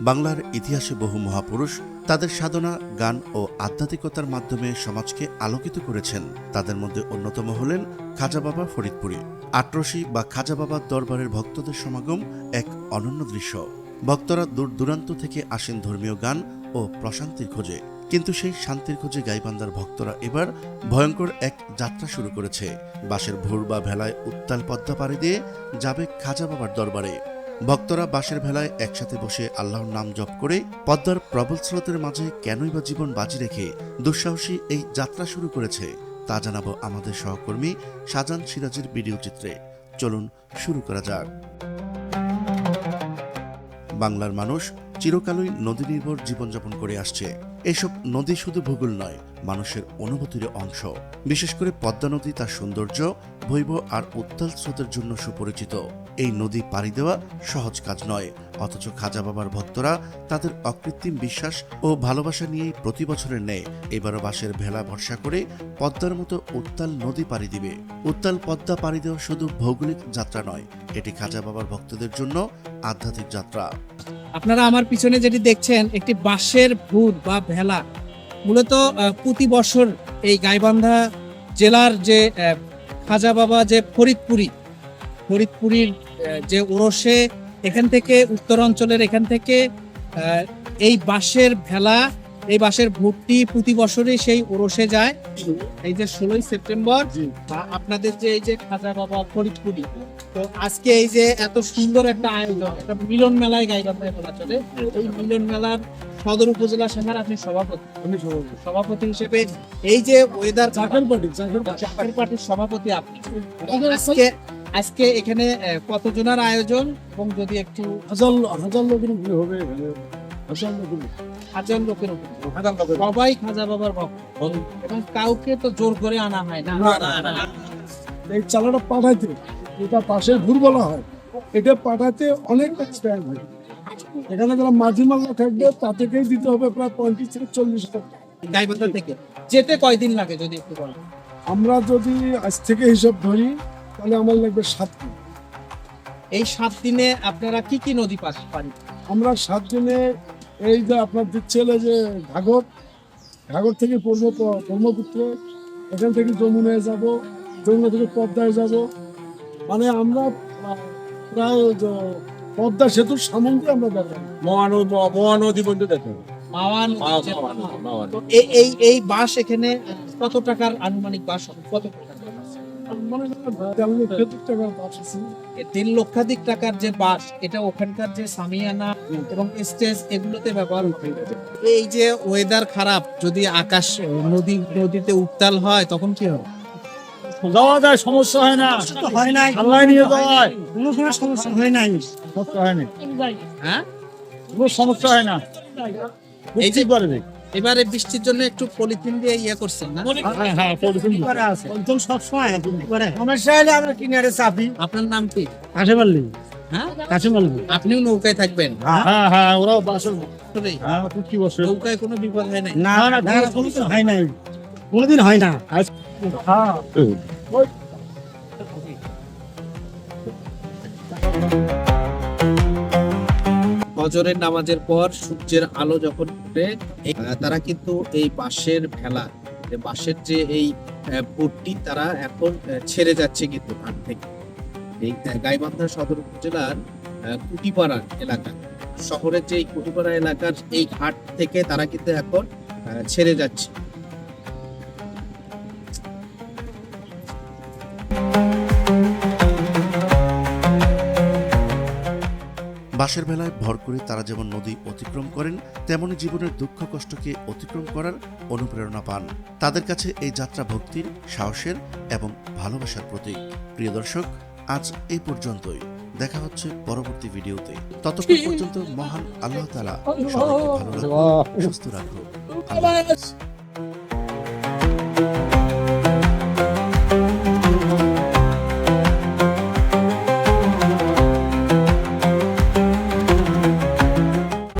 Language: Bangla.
বাংলার ইতিহাসে বহু মহাপুরুষ তাদের সাধনা, গান ও আধ্যাত্মিকতার মাধ্যমে সমাজকে আলোকিত করেছেন। তাদের মধ্যে অন্যতম হলেন খাজা বাবা ফরিদপুরী। আটরশি বা খাজা বাবার দরবারের ভক্তদের সমাগম এক অনন্য দৃশ্য। ভক্তরা দূর দূরান্ত থেকে আসেন ধর্মীয় গান ও প্রশান্তির খোঁজে। কিন্তু সেই শান্তির খোঁজে গাইবান্দার ভক্তরা এবার ভয়ঙ্কর এক যাত্রা শুরু করেছে। বাসের ভোর বা ভেলায় উত্তাল পদ্মা পাড়ি দিয়ে যাবে খাজা বাবার দরবারে। ভক্তরা বাসের ভেলায় একসাথে বসে আল্লাহর নাম জপ করে পদ্মার প্রবল স্রোতের মাঝে কেনই বা জীবন বাজি রেখে দুঃসাহসী এই যাত্রা শুরু করেছে, তা জানাব আমাদের সহকর্মী শাহজান সিরাজের ভিডিও চিত্রে। চলুন শুরু করা যাক। বাংলার মানুষ চিরকালই নদী নির্ভর জীবনযাপন করে আসছে। এসব নদী শুধু ভূগোল নয়, মানুষের অনুভূতির অংশ। বিশেষ করে পদ্মা নদী তার সৌন্দর্য, ভৈব আর উত্তাল স্রোতের জন্য সুপরিচিত। এই নদী পাড়ি দেওয়া সহজ কাজ নয়, অথচ খাজা বাবার ভক্তরা তাদের অকৃত্রিম বিশ্বাস ও ভালোবাসা নিয়েই প্রতি বছরের ন্যায় এবারও বাসের ভেলা ভরসা করে পদ্মার মতো উত্তাল নদী পাড়ি দিবে। উত্তাল পদ্মা পাড়ি দেওয়া শুধু ভৌগোলিক যাত্রা নয়, এটি খাজা বাবার ভক্তদের জন্য আধ্যাত্মিক যাত্রা। আপনারা আমার পিছনে যেটি দেখছেন, একটি বাঁশের ভূত বা ভেলা। মূলত প্রতি বছর এই গাইবান্ধা জেলার যে খাজা বাবা যে ফরিদপুরি, ফরিদপুরির যে ওরসে, এখান থেকে উত্তরাঞ্চলের এখান থেকে এই বাঁশের ভেলা এই বাঁশের ভূতটি প্রতি বছরই সেই ওরসে যায়। এই যে ষোলোই সেপ্টেম্বর আপনাদের যে এই যে খাজা বাবা ফরিদপুরি তো আজকে এই যে এত সুন্দর একটা আয়োজন একটা মিলন মেলায় গাইবান্ধায় বলা চলে এই মিলন মেলার সদর উপজেলা শাখার আপনি সভাপতি। সভাপতি। হিসেবে এই যে ওয়েদার চাকর পার্টি চাকর পার্টির সভাপতি আপনি। আজকে আজকে এখানে কতজনের আয়োজন? এবং যদি একটু হাজার হাজার লোকের হবে হাজার লোকের। হাজার লোকের সবাই খাজা বাবার ভক্ত। এবং কাউকে তো জোর করে আনা হয় না। এই চালাটা পাঠাইতে এটা পাশের ভুল বলা হয়। এটা পাঠাতে অনেকটা টাইম হয়। এখানে যারা মাঝি মাল্লা থাকবে তাদেরকেই দিতে হবে প্রায় পঁয়ত্রিশ থেকে চল্লিশ টাকা। গাইবান্ধা থেকে। যেতে কয়দিন লাগে যদি একটু বলেন আমরা যদি আজ থেকে হিসাব ধরি তাহলে আমার লাগবে সাত দিন। এই সাত দিনে আপনারা কি কি নদী পাস পারি আমরা সাত দিনে এই যে আপনার দিচ্ছিল যে ঘাগর ঘাগর থেকে পূর্ব ব্রহ্মপুত্র এখান থেকে যমুনায় যাব যমুনা থেকে পদ্মায় যাব মানে আমরা প্রায় পদ্মা সেতুর সামনে আমরা যাব মহানদী মহানদী পর্যন্ত যে-। তো এই এই এই বাস এখানে কত টাকার আনুমানিক বাস হবে? কত টাকার বাস? মানে টাকার বাস আছে তিন লক্ষাধিক টাকার যে বাস এটা ওখানকার যে সামিয়ানা এবং স্টেজ এগুলোতে ব্যবহার হবে এই যে ওয়েদার খারাপ যদি আকাশ নদী নদীতে উত্তাল হয় তখন কি হবে? যাওয়া যায় সমস্যা হয় না। হয় নাই। আল্লাহ নিয়ে যাওয়ায় কোনো কোনো সমস্যা হয় নাই। সমস্যা হয়নি হ্যাঁ? কোনো সমস্যা হয় না। এই যে পারবে। এবারে বৃষ্টির জন্য একটু পলিথিন দিয়ে ইয়ে করছেন না? হ্যাঁ হ্যাঁ পলিথিন একদম সব সময় সমস্যা হলে আমরা কিনারে চাপি। আপনার নাম কি? কাছে পারলি হ্যাঁ? পারলি আপনিও নৌকায় থাকবেন? হ্যাঁ হ্যাঁ ওরাও বাসর আসলেই? হ্যাঁ কি বসে? নৌকায় কোনো বিপদ হয় নাই? না না কোনোদিন হয় নাই। কোনোদিন হয় না। হ্যাঁ। ফজরের নামাজের পর সূর্যের আলো যখন উঠে তারা কিন্তু এই বাঁশের ভেলা বাঁশের যে এই বোটটি তারা এখন ছেড়ে যাচ্ছে কিন্তু ঘাট থেকে। এই গাইবান্ধা সদর উপজেলার কুটিপাড়া এলাকা, শহরের যে কুটিপাড়া এলাকার এই ঘাট থেকে তারা কিন্তু এখন ছেড়ে যাচ্ছে। বাঁশের বেলায় ভর করে তারা যেমন নদী অতিক্রম করেন তেমনি জীবনের দুঃখ কষ্টকে অতিক্রম করার অনুপ্রেরণা পান। তাদের কাছে এই যাত্রা ভক্তির সাহসের এবং ভালোবাসার প্রতীক। প্রিয় দর্শক আজ এই পর্যন্তই। দেখা হচ্ছে পরবর্তী ভিডিওতে। ততক্ষণ পর্যন্ত মহান আল্লাহ তালা সবাইকে ভালো রাখুন সুস্থ রাখুন।